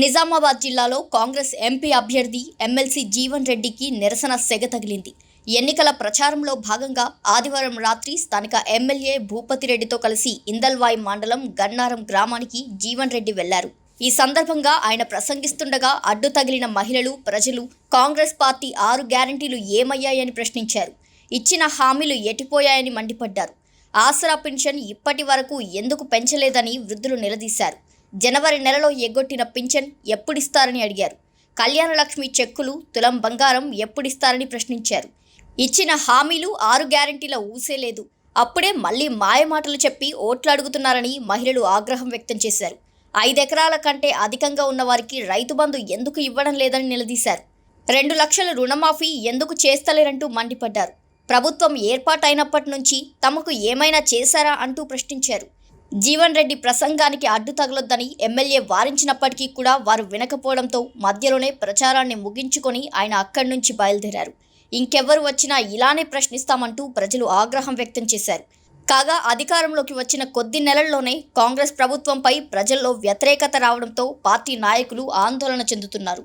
నిజామాబాద్ జిల్లాలో Congress MP అభ్యర్థి MLC Jeevan రెడ్డికి నిరసన సెగ తగిలింది. ఎన్నికల ప్రచారంలో భాగంగా ఆదివారం రాత్రి స్థానిక ఎమ్మెల్యే భూపతిరెడ్డితో కలిసి ఇందల్వాయి మండలం గన్నారం గ్రామానికి జీవన్ రెడ్డి వెళ్ళారు. ఈ సందర్భంగా ఆయన ప్రసంగిస్తుండగా అడ్డు తగిలిన మహిళలు ప్రజలు కాంగ్రెస్ పార్టీ ఆరు గ్యారంటీలు ఏమయ్యాయని ప్రశ్నించారు. ఇచ్చిన హామీలు ఎటిపోయాయని మండిపడ్డారు. ఆసరా పెన్షన్ ఇప్పటి వరకు ఎందుకు పెంచలేదని వృద్ధులు నిలదీశారు. జనవరి నెలలో ఎగ్గొట్టిన పింఛన్ ఎప్పుడిస్తారని అడిగారు. కళ్యాణలక్ష్మి చెక్కులు తులం బంగారం ఎప్పుడిస్తారని ప్రశ్నించారు. ఇచ్చిన హామీలు ఆరు గ్యారంటీల ఊసేలేదు అప్పుడే మళ్ళీ మాయమాటలు చెప్పి ఓట్లు అడుగుతున్నారని మహిళలు ఆగ్రహం వ్యక్తం చేశారు. ఐదెకరాల కంటే అధికంగా ఉన్న వారికి రైతు బంధు ఎందుకు ఇవ్వడం లేదని నిలదీశారు. రెండు లక్షల రుణమాఫీ ఎందుకు చేస్తలేరంటూ మండిపడ్డారు. ప్రభుత్వం ఏర్పాటైనప్పటి నుంచి తమకు ఏమైనా చేశారా అంటూ ప్రశ్నించారు. జీవన్ రెడ్డి ప్రసంగానికి అడ్డు తగలొద్దని ఎమ్మెల్యే వారించినప్పటికీ కూడా వారు వినకపోవడంతో మధ్యలోనే ప్రచారాన్ని ముగించుకొని ఆయన అక్కడి నుంచి బయలుదేరారు. ఇంకెవ్వరు వచ్చినా ఇలానే ప్రశ్నిస్తామంటూ ప్రజలు ఆగ్రహం వ్యక్తం చేశారు. కాగా అధికారంలోకి వచ్చిన కొద్ది నెలల్లోనే కాంగ్రెస్ ప్రభుత్వంపై ప్రజల్లో వ్యతిరేకత రావడంతో పార్టీ నాయకులు ఆందోళన చెందుతున్నారు.